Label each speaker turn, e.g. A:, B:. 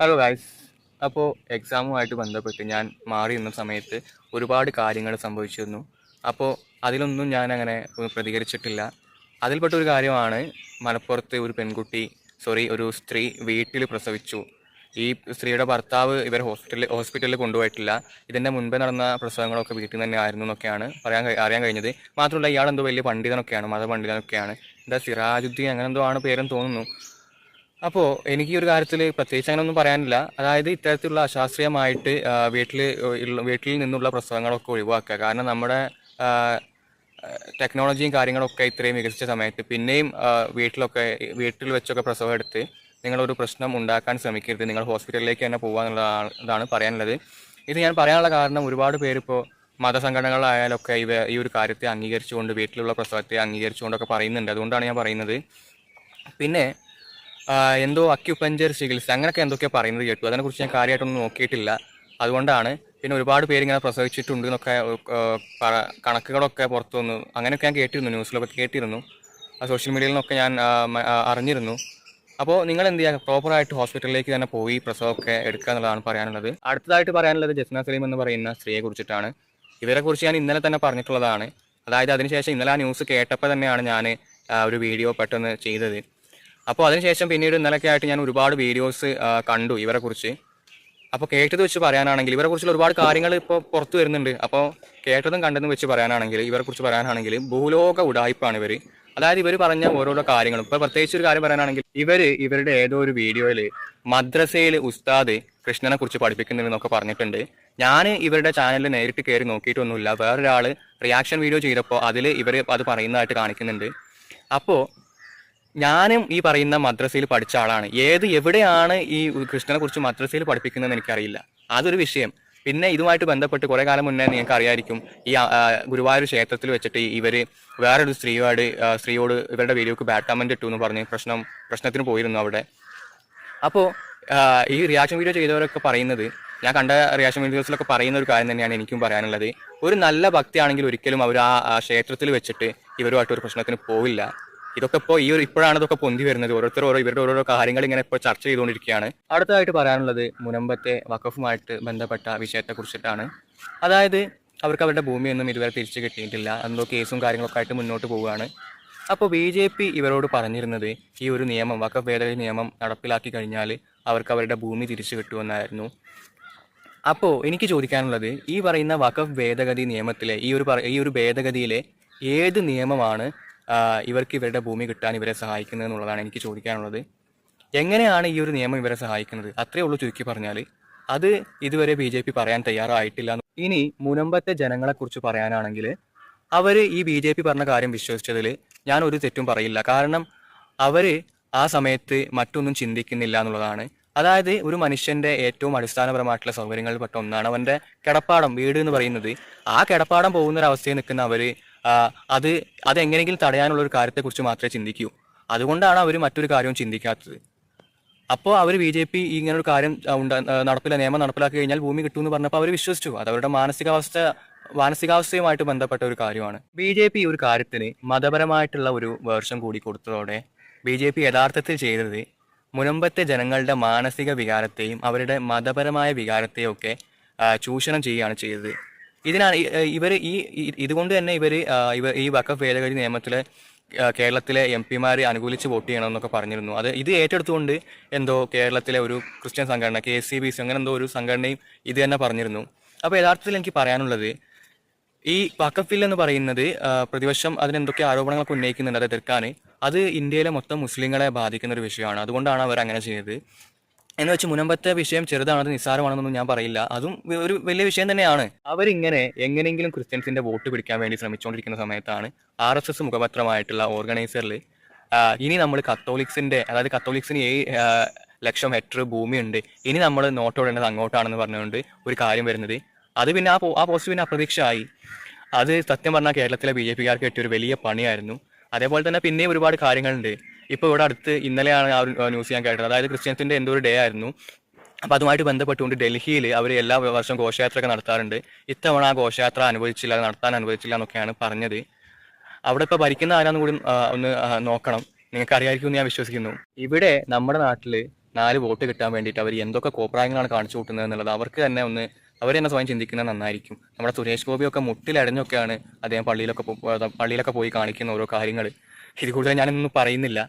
A: Hello guys അപ്പോൾ എക്സാമുമായിട്ട് ബന്ധപ്പെട്ട് ഞാൻ മാറി നിന്ന സമയത്ത് ഒരുപാട് കാര്യങ്ങൾ സംഭവിച്ചിരുന്നു. അപ്പോൾ അതിലൊന്നും ഞാൻ അങ്ങനെ പ്രതികരിച്ചിട്ടില്ല. അതിൽപ്പെട്ട ഒരു കാര്യമാണ് മലപ്പുറത്ത് ഒരു പെൺകുട്ടി സോറി ഒരു സ്ത്രീ വീട്ടിൽ പ്രസവിച്ചു. ഈ സ്ത്രീയുടെ ഭർത്താവ് ഇവർ ഹോസ്പിറ്റലിൽ ഹോസ്പിറ്റലിൽ കൊണ്ടുപോയിട്ടില്ല. ഇതിന്റെ മുൻപേ നടന്ന പ്രസവങ്ങളൊക്കെ വീട്ടിൽ തന്നെ ആയിരുന്നു എന്നൊക്കെയാണ് പറയാൻ അറിയാൻ കഴിഞ്ഞത്. മാത്രമല്ല ഇയാൾ എന്തോ വലിയ പണ്ഡിതനൊക്കെയാണ് മതപണ്ഡിതനൊക്കെയാണ്. എന്താ സിറാജുദ്ദീൻ അങ്ങനെന്തോ ആണ് പേരെന്ന് തോന്നുന്നു. അപ്പോൾ എനിക്ക് ഈ ഒരു കാര്യത്തിൽ പ്രത്യേകിച്ച് അങ്ങനെ ഒന്നും പറയാനില്ല. അതായത് ഇത്തരത്തിലുള്ള അശാസ്ത്രീയമായിട്ട് വീട്ടിൽ വീട്ടിൽ നിന്നുള്ള പ്രസവങ്ങളൊക്കെ ഒഴിവാക്കുക. കാരണം നമ്മുടെ ടെക്നോളജിയും കാര്യങ്ങളൊക്കെ ഇത്രയും വികസിച്ച സമയത്ത് പിന്നെയും വീട്ടിലൊക്കെ വീട്ടിൽ വെച്ചൊക്കെ പ്രസവം എടുത്ത് നിങ്ങളൊരു പ്രശ്നം ഉണ്ടാക്കാൻ ശ്രമിക്കരുത്. നിങ്ങൾ ഹോസ്പിറ്റലിലേക്ക് തന്നെ പോകാന്നുള്ളതാണ് ഇതാണ് പറയാനുള്ളത്. ഇത് ഞാൻ പറയാനുള്ള കാരണം ഒരുപാട് പേരിപ്പോൾ മതസംഘടനകളായാലൊക്കെ ഇവ ഈ ഒരു കാര്യത്തെ അംഗീകരിച്ചുകൊണ്ട് വീട്ടിലുള്ള പ്രസവത്തെ അംഗീകരിച്ചുകൊണ്ടൊക്കെ പറയുന്നുണ്ട്. അതുകൊണ്ടാണ് ഞാൻ പറയുന്നത്. പിന്നെ എന്തോ അക്യുപഞ്ചർ ചികിത്സ അങ്ങനെയൊക്കെ എന്തൊക്കെയോ പറയുന്നത് കേട്ടു. അതിനെക്കുറിച്ച് ഞാൻ കാര്യമായിട്ടൊന്നും നോക്കിയിട്ടില്ല. അതുകൊണ്ടാണ് പിന്നെ ഒരുപാട് പേര് ഇങ്ങനെ പ്രസവിച്ചിട്ടുണ്ട് എന്നൊക്കെ കണക്കുകളൊക്കെ പുറത്തു വന്നു അങ്ങനെയൊക്കെ ഞാൻ കേട്ടിരുന്നു ന്യൂസിലൊക്കെ കേട്ടിരുന്നു. സോഷ്യൽ മീഡിയയിൽ നിന്നൊക്കെ ഞാൻ അറിഞ്ഞിരുന്നു അപ്പോൾ നിങ്ങൾ എന്ത് ചെയ്യുക പ്രോപ്പറായിട്ട് ഹോസ്പിറ്റലിലേക്ക് തന്നെ പോയി പ്രസവമൊക്കെ എടുക്കുക എന്നുള്ളതാണ് പറയാനുള്ളത്. അടുത്തതായിട്ട് പറയാനുള്ളത് ജസ്ന സലീം എന്ന് പറയുന്ന സ്ത്രീയെ കുറിച്ചിട്ടാണ്. ഇവരെക്കുറിച്ച് ഞാൻ ഇന്നലെ തന്നെ പറഞ്ഞിട്ടുള്ളതാണ്. അതായത് അതിനുശേഷം ഇന്നലെ ആ ന്യൂസ് കേട്ടപ്പോൾ തന്നെയാണ് ഞാൻ ഒരു വീഡിയോ പെട്ടെന്ന് ചെയ്തത്. അപ്പോൾ അതിനുശേഷം പിന്നീട് ഇന്നലെ ആയിട്ട് ഞാൻ ഒരുപാട് വീഡിയോസ് കണ്ടു ഇവരെ കുറിച്ച്. അപ്പോൾ കേട്ടത് വെച്ച് പറയാനാണെങ്കിൽ ഇവരെ കുറിച്ചുള്ള ഒരുപാട് കാര്യങ്ങൾ ഇപ്പോൾ പുറത്ത് വരുന്നുണ്ട്. അപ്പോൾ കേട്ടതും കണ്ടതും വെച്ച് പറയാനാണെങ്കിൽ ഇവരെ കുറിച്ച് പറയാനാണെങ്കിൽ ഭൂലോക ഉടായ്പാണ് ഇവർ അതായത് ഇവർ പറഞ്ഞ ഓരോരോ കാര്യങ്ങളും. ഇപ്പോൾ പ്രത്യേകിച്ച് ഒരു കാര്യം പറയാനാണെങ്കിൽ ഇവർ ഇവരുടെ ഏതോ ഒരു വീഡിയോയിൽ മദ്രസയിൽ ഉസ്താദ് കൃഷ്ണനെ കുറിച്ച് പഠിപ്പിക്കുന്നുണ്ടെന്നൊക്കെ പറഞ്ഞിട്ടുണ്ട്. ഞാൻ ഇവരുടെ ചാനലിൽ നേരിട്ട് കയറി നോക്കിയിട്ടൊന്നുമില്ല. വേറൊരാൾ റിയാക്ഷൻ വീഡിയോ ചെയ്തപ്പോൾ അതിൽ ഇവർ അത് പറയുന്നതായിട്ട് കാണിക്കുന്നുണ്ട്. അപ്പോൾ ഞാനും ഈ പറയുന്ന മദ്രസയിൽ പഠിച്ച ആളാണ്. ഏത് എവിടെയാണ് ഈ കൃഷ്ണനെ കുറിച്ച് മദ്രസയിൽ പഠിപ്പിക്കുന്നതെന്ന് എനിക്കറിയില്ല. അതൊരു വിഷയം. പിന്നെ ഇതുമായിട്ട് ബന്ധപ്പെട്ട് കുറേ കാലം മുന്നേ നിങ്ങൾക്ക് അറിയായിരിക്കും ഈ ഗുരുവായൂർ ക്ഷേത്രത്തിൽ വെച്ചിട്ട് ഇവർ വേറൊരു സ്ത്രീയോട് സ്ത്രീയോട് ഇവരുടെ വീഡിയോക്ക് ബാറ്റ് കമന്റ് ഇട്ടു എന്ന് പറഞ്ഞ് പ്രശ്നം പ്രശ്നത്തിന് പോയിരുന്നു അവിടെ. അപ്പോൾ ഈ റിയാക്ഷൻ വീഡിയോ ചെയ്തവരൊക്കെ പറയുന്നത് ഞാൻ കണ്ട റിയാക്ഷൻ വീഡിയോസിലൊക്കെ പറയുന്ന ഒരു കാര്യം തന്നെയാണ് എനിക്കും പറയാനുള്ളത്. ഒരു നല്ല ഭക്തിയാണെങ്കിൽ ഒരിക്കലും അവർ ആ ക്ഷേത്രത്തിൽ വെച്ചിട്ട് ഇവരുമായിട്ട് ഒരു പ്രശ്നത്തിന് പോവില്ല. ഇതൊക്കെ ഇപ്പോൾ ഈ ഒരു ഇപ്പോഴാണ് ഇതൊക്കെ പൊന്തി വരുന്നത്. ഓരോരുത്തർ ഓരോ ഇവരുടെ ഓരോരോ കാര്യങ്ങൾ ഇങ്ങനെ ഇപ്പോൾ ചർച്ച ചെയ്തുകൊണ്ടിരിക്കുകയാണ്. അടുത്തതായിട്ട് പറയാനുള്ളത് മുനമ്പത്തെ വഖഫുമായിട്ട് ബന്ധപ്പെട്ട വിഷയത്തെ കുറിച്ചിട്ടാണ്. അതായത് അവർക്ക് അവരുടെ ഭൂമിയൊന്നും ഇതുവരെ തിരിച്ചു കിട്ടിയിട്ടില്ല. എന്തോ കേസും കാര്യങ്ങളൊക്കെ ആയിട്ട് മുന്നോട്ട് പോവുകയാണ്. അപ്പോൾ ബി ജെ പി ഇവരോട് പറഞ്ഞിരുന്നത് ഈ ഒരു നിയമം വഖഫ് ഭേദഗതി നിയമം നടപ്പിലാക്കി കഴിഞ്ഞാൽ അവർക്ക് അവരുടെ ഭൂമി തിരിച്ചു കിട്ടുമെന്നായിരുന്നു. അപ്പോൾ എനിക്ക് ചോദിക്കാനുള്ളത് ഈ പറയുന്ന വഖഫ് ഭേദഗതി നിയമത്തിലെ ഈ ഒരു ഈ ഒരു ഭേദഗതിയിലെ ഏത് നിയമമാണ് ഇവർക്ക് ഇവരുടെ ഭൂമി കിട്ടാൻ ഇവരെ സഹായിക്കുന്നത് എന്നുള്ളതാണ് എനിക്ക് ചോദിക്കാനുള്ളത്. എങ്ങനെയാണ് ഈ ഒരു നിയമം ഇവരെ സഹായിക്കുന്നത്? അത്രേ ഉള്ളൂ ചുരുക്കി പറഞ്ഞാൽ അത് ഇതുവരെ ബി ജെ പി പറയാൻ തയ്യാറായിട്ടില്ല ഇനി മുനമ്പത്തെ ജനങ്ങളെക്കുറിച്ച് പറയാനാണെങ്കിൽ അവർ ഈ ബി ജെ പി പറഞ്ഞ കാര്യം വിശ്വസിച്ചതിൽ ഞാൻ ഒരു തെറ്റും പറയില്ല. കാരണം അവർ ആ സമയത്ത് മറ്റൊന്നും ചിന്തിക്കുന്നില്ല എന്നുള്ളതാണ്. അതായത് ഒരു മനുഷ്യന്റെ ഏറ്റവും അടിസ്ഥാനപരമായിട്ടുള്ള സൗകര്യങ്ങളിൽ പെട്ട ഒന്നാണ് അവന്റെ കിടപ്പാടം വീട് എന്ന് പറയുന്നത്. ആ കിടപ്പാടം പോകുന്ന അവസ്ഥയിൽ നിൽക്കുന്ന അവർ ആ, അത് അതെങ്ങനെയെങ്കിലും തടയാനുള്ള ഒരു കാര്യത്തെക്കുറിച്ച് മാത്രമേ ചിന്തിക്കൂ. അതുകൊണ്ടാണ് അവർ മറ്റൊരു കാര്യവും ചിന്തിക്കാത്തത്. അപ്പോൾ അവർ ബി ജെ പി ഇങ്ങനെ ഒരു കാര്യം നടപ്പില്ല നടപ്പില നിയമം നടപ്പിലാക്കി കഴിഞ്ഞാൽ ഭൂമി കിട്ടുമെന്ന് പറഞ്ഞപ്പോൾ അവർ വിശ്വസിച്ചു. അത് അവരുടെ മാനസികാവസ്ഥ മാനസികാവസ്ഥയുമായിട്ട് ബന്ധപ്പെട്ട ഒരു കാര്യമാണ്. ബി ജെ പി ഒരു കാര്യത്തിന് മതപരമായിട്ടുള്ള ഒരു വേർഷൻ കൂടി കൊടുത്തതോടെ ബി ജെ പി യഥാർത്ഥത്തിൽ ചെയ്തത് മുനമ്പത്തെ ജനങ്ങളുടെ മാനസിക വികാരത്തെയും അവരുടെ മതപരമായ വികാരത്തെയും ഒക്കെ ചൂഷണം ചെയ്യുകയാണ് ചെയ്തത്. ഇതിനാണ് ഇവർ ഈ ഇതുകൊണ്ട് തന്നെ ഇവർ ഇവർ ഈ വക്കഫ് ഭേദഗതി നിയമത്തിലെ കേരളത്തിലെ എം പിമാരെ അനുകൂലിച്ച് വോട്ട് ചെയ്യണം എന്നൊക്കെ പറഞ്ഞിരുന്നു. അത് ഇത് ഏറ്റെടുത്തുകൊണ്ട് എന്തോ കേരളത്തിലെ ഒരു ക്രിസ്ത്യൻ സംഘടന K S C B C അങ്ങനെ എന്തോ ഒരു സംഘടനയും ഇത് തന്നെ പറഞ്ഞിരുന്നു. അപ്പോൾ യഥാർത്ഥത്തിൽ എനിക്ക് പറയാനുള്ളത് ഈ വക്കഫിൽ എന്ന് പറയുന്നത് പ്രതിപക്ഷം അതിനെന്തൊക്കെ ആരോപണങ്ങളൊക്കെ ഉന്നയിക്കുന്നുണ്ട് അത് എതിർക്കാൻ അത് ഇന്ത്യയിലെ മൊത്തം മുസ്ലിങ്ങളെ ബാധിക്കുന്ന ഒരു വിഷയമാണ്. അതുകൊണ്ടാണ് അവർ അങ്ങനെ ചെയ്തത്. എന്ന് വെച്ച് മുനമ്പത്തെ വിഷയം ചെറുതാണത് നിസ്സാരമാണെന്നൊന്നും ഞാൻ പറയില്ല. അതും ഒരു വലിയ വിഷയം തന്നെയാണ്. അവരിങ്ങനെ എങ്ങനെയെങ്കിലും ക്രിസ്ത്യൻസിന്റെ വോട്ട് പിടിക്കാൻ വേണ്ടി ശ്രമിച്ചുകൊണ്ടിരിക്കുന്ന സമയത്താണ് ആർ എസ് എസ് മുഖപത്രമായിട്ടുള്ള ഓർഗനൈസറിൽ ഇനി നമ്മൾ കത്തോലിക്സിന്റെ അതായത് കത്തോലിക്സിന് ആ, ലക്ഷം ഹെക്ടർ ഭൂമിയുണ്ട്. ഇനി നമ്മൾ നോട്ടോടേണ്ടത് അങ്ങോട്ടാണെന്ന് പറഞ്ഞുകൊണ്ട് ഒരു കാര്യം വരുന്നത്. അത് പിന്നെ ആ ആ പോസ്റ്റ് പിന്നെ അപ്രതീക്ഷയായി. അത് സത്യം പറഞ്ഞാൽ കേരളത്തിലെ ബി ജെ പിക്കാർക്ക് ഒരു വലിയ പണിയായിരുന്നു. അതേപോലെ തന്നെ പിന്നെയും ഒരുപാട് കാര്യങ്ങളുണ്ട്. ഇപ്പോൾ ഇവിടെ അടുത്ത് ഇന്നലെയാണ് ആ ഒരു ന്യൂസ് ഞാൻ കേട്ടത്. അതായത് ക്രിസ്ത്യൻസിന്റെ എന്തോ ഒരു ഡേ ആയിരുന്നു. അപ്പോൾ അതുമായിട്ട് ബന്ധപ്പെട്ടുകൊണ്ട് ഡൽഹിയിൽ അവർ എല്ലാ വർഷവും ഘോഷയാത്രയൊക്കെ നടത്താറുണ്ട്. ഇത്തവണ ആ ഘോഷയാത്ര അനുവദിച്ചില്ല നടത്താൻ അനുവദിച്ചില്ല എന്നൊക്കെയാണ് പറഞ്ഞത്. അവിടെ ഇപ്പോൾ ഭരിക്കുന്ന ആരാന്ന് കൂടി ഒന്ന് നോക്കണം. നിങ്ങൾക്ക് അറിയായിരിക്കും എന്ന് ഞാൻ വിശ്വസിക്കുന്നു. ഇവിടെ നമ്മുടെ നാട്ടിൽ നാല് വോട്ട് കിട്ടാൻ വേണ്ടിയിട്ട് അവർ എന്തൊക്കെ കോപ്രായങ്ങളാണ് കാണിച്ചു കൂട്ടുന്നത് എന്നുള്ളത് അവർക്ക് തന്നെ ഒന്ന് അവർ തന്നെ സ്വയം ചിന്തിക്കുന്നത് നന്നായിരിക്കും. നമ്മുടെ സുരേഷ് ഗോപിയൊക്കെ മുട്ടിലടഞ്ഞൊക്കെയാണ് അദ്ദേഹം പള്ളിയിലൊക്കെ പള്ളിയിലൊക്കെ പോയി കാണിക്കുന്ന ഓരോ കാര്യങ്ങൾ ഇത് കൂടുതൽ ഞാനൊന്നും പറയുന്നില്ല.